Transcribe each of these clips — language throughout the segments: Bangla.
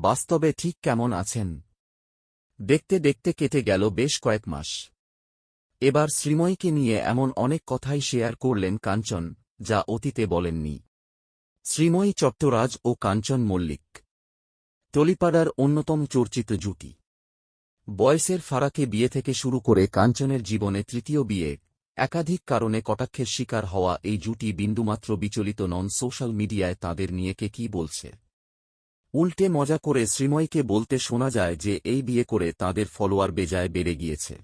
বাস্তবে ঠিক কেমন আছেন? দেখতে দেখতে কেটে গেল বেশ কয়েক মাস। এবার শ্রীময়ীকে নিয়ে এমন অনেক কথাই শেয়ার করলেন কাঞ্চন, যা অতীতে বলেননি। শ্রীময়ী চট্টরাজ ও কাঞ্চন মল্লিক। টলিপাড়ার অন্যতম চর্চিত জুটি। বয়সের ফারাকে বিয়ে থেকে শুরু করে কাঞ্চনের জীবনে তৃতীয় বিয়ে, একাধিক কারণে কটাক্ষের শিকার হওয়া এই জুটি বিন্দুমাত্র বিচলিত নন সোশ্যাল মিডিয়ায় তাদের নিয়ে কে কি বলছে। উল্টে মজা করে শ্রীময়ীকে বলতে শোনা যায় যে এই বিয়ে করে তাদের ফলোয়ার বেজায় বেড়ে গিয়েছে।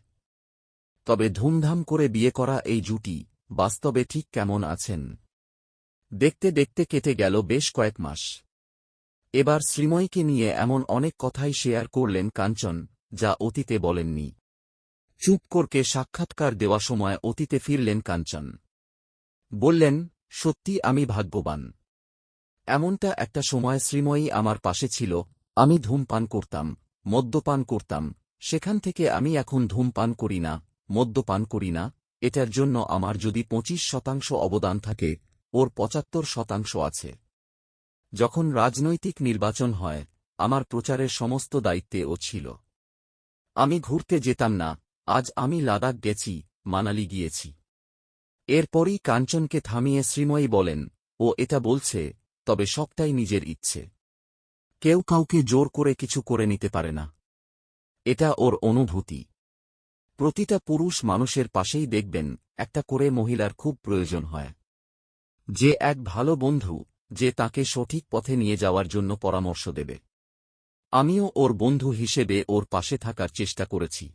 তবে ধুমধাম করে বিয়ে করা এই জুটি বাস্তবে ঠিক কেমন আছেন? দেখতে দেখতে কেটে গেল বেশ কয়েক মাস। এবার শ্রীময়ীকে নিয়ে এমন অনেক কথাই শেয়ার করলেন কাঞ্চন, যা অতীতে বলেননি। চুপ করকে সাক্ষাৎকার দেওয়া সময় অতীতে ফিরলেন কাঞ্চন। বললেন, সত্যি আমি ভাগ্যবান। এমনটা একটা সময় শ্রীময়ী আমার পাশে ছিল, আমি ধূমপান করতাম, মদ্যপান করতাম, সেখান থেকে আমি এখন ধূমপান করি না, মদ্যপান করি না, এটার জন্য আমার যদি পঁচিশ শতাংশ অবদান থাকে, ওর পঁচাত্তর শতাংশ আছে। যখন রাজনৈতিক নির্বাচন হয়, আমার প্রচারের সমস্ত দায়িত্বে ও ছিল। আমি ঘুরতে যেতাম না, আজ আমি লাদাখ গেছি, মানালি গিয়েছি। এরপরই কাঞ্চনকে থামিয়ে শ্রীময়ী বলেন, ও এটা বলছে তবে সবটাই নিজের ইচ্ছে। কেউ কাউকে জোর করে কিছু করে নিতে পারে না। এটা ওর অনুভূতি। প্রতিটা পুরুষ মানুষের পাশেই দেখবেন, একটা করে মহিলার খুব প্রয়োজন হয়। যে এক ভালো বন্ধু, যে তাকে সঠিক পথে নিয়ে যাওয়ার জন্য পরামর্শ দেবে। আমিও ওর বন্ধু হিসেবে ওর পাশে থাকার চেষ্টা করেছি।